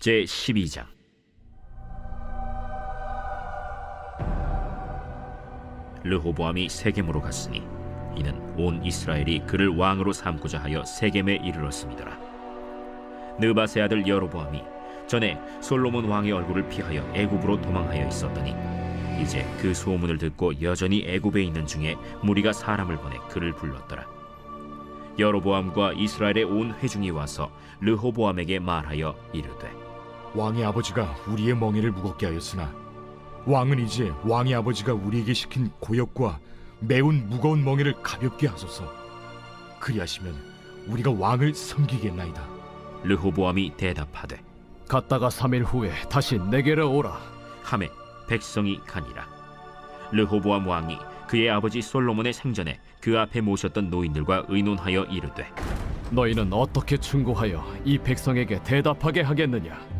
제 12장. 르호보암이 세겜으로 갔으니 이는 온 이스라엘이 그를 왕으로 삼고자 하여 세겜에 이르렀음이더라. 느바세 아들 여로보암이 전에 솔로몬 왕의 얼굴을 피하여 애굽으로 도망하여 있었더니 이제 그 소문을 듣고 여전히 애굽에 있는 중에 무리가 사람을 보내 그를 불렀더라. 여로보암과 이스라엘의 온 회중이 와서 르호보암에게 말하여 이르되 왕의 아버지가 우리의 멍에를 무겁게 하였으나 왕은 이제 왕의 아버지가 우리에게 시킨 고역과 매운 무거운 멍에를 가볍게 하소서. 그리하시면 우리가 왕을 섬기겠나이다. 르호보암이 대답하되 갔다가 3일 후에 다시 내게로 오라. 함에 백성이 가니라 르호보암 왕이 그의 아버지 솔로몬의 생전에 그 앞에 모셨던 노인들과 의논하여 이르되 너희는 어떻게 충고하여 이 백성에게 대답하게 하겠느냐?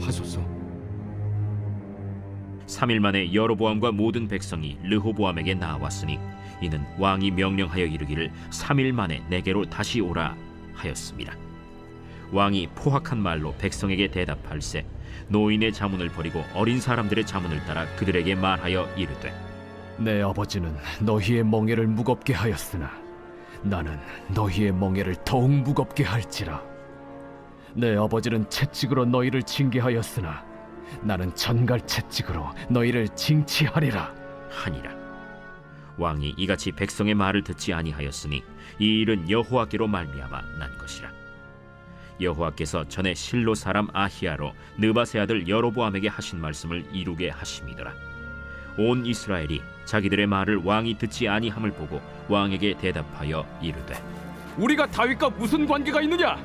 하소서 3일 만에 여로보암과 모든 백성이 르호보암에게 나왔으니 이는 왕이 명령하여 이르기를 3일 만에 내게로 다시 오라 하였습니다. 왕이 포악한 말로 백성에게 대답할세 노인의 자문을 버리고 어린 사람들의 자문을 따라 그들에게 말하여 이르되 내 아버지는 너희의 멍에를 무겁게 하였으나 나는 너희의 멍에를 더욱 무겁게 할지라. 내 아버지는 채찍으로 너희를 징계하였으나 나는 전갈 채찍으로 너희를 징치하리라. 하니라 왕이 이같이 백성의 말을 듣지 아니하였으니 이 일은 여호와께로 말미암아 난 것이라 여호와께서 전에 실로 사람 아히야로 느바세 아들 여로보암에게 하신 말씀을 이루게 하심이더라 온 이스라엘이 자기들의 말을 왕이 듣지 아니함을 보고 왕에게 대답하여 이르되 우리가 다윗과 무슨 관계가 있느냐?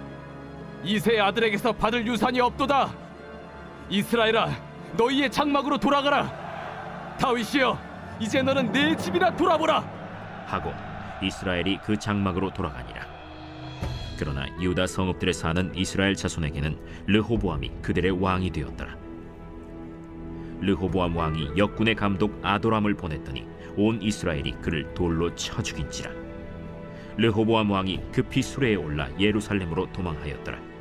이세 아들에게서 받을 유산이 없도다. 이스라엘아, 너희의 장막으로 돌아가라. 다윗이여, 이제 너는 내 집이나 돌아보라. 하고 이스라엘이 그 장막으로 돌아가니라. 그러나 유다 성읍들에 사는 이스라엘 자손에게는 르호보암이 그들의 왕이 되었더라. 르호보암 왕이 역군의 감독 아도람을 보냈더니 온 이스라엘이 그를 돌로 쳐 죽인지라. 르호보암 왕이 급히 수레에 올라 예루살렘으로 도망하였더라.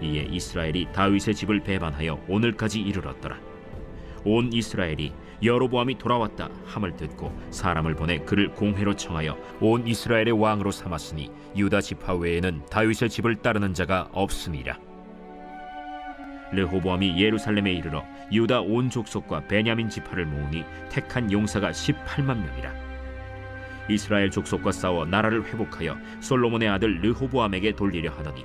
이에 이스라엘이 다윗의 집을 배반하여 오늘까지 이르렀더라. 온 이스라엘이 여로보암이 돌아왔다 함을 듣고 사람을 보내 그를 공회로 청하여 온 이스라엘의 왕으로 삼았으니 유다 지파 외에는 다윗의 집을 따르는 자가 없음이라. 르호보암이 예루살렘에 이르러 유다 온 족속과 베냐민 지파를 모으니 택한 용사가 18만 명이라. 이스라엘 족속과 싸워 나라를 회복하여 솔로몬의 아들 르호보암에게 돌리려 하더니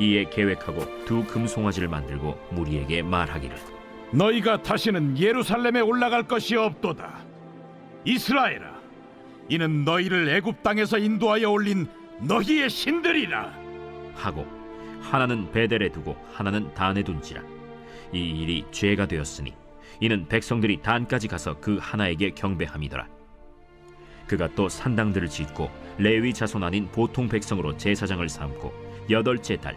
이에 계획하고 두 금송아지를 만들고 무리에게 말하기를 너희가 다시는 예루살렘에 올라갈 것이 없도다. 이스라엘아, 이는 너희를 애굽 땅에서 인도하여 올린 너희의 신들이라. 하고 하나는 베델에 두고 하나는 단에 둔지라 이 일이 죄가 되었으니 이는 백성들이 단까지 가서 그 하나에게 경배함이더라 그가 또 산당들을 짓고 레위 자손 아닌 보통 백성으로 제사장을 삼고 여덟째 달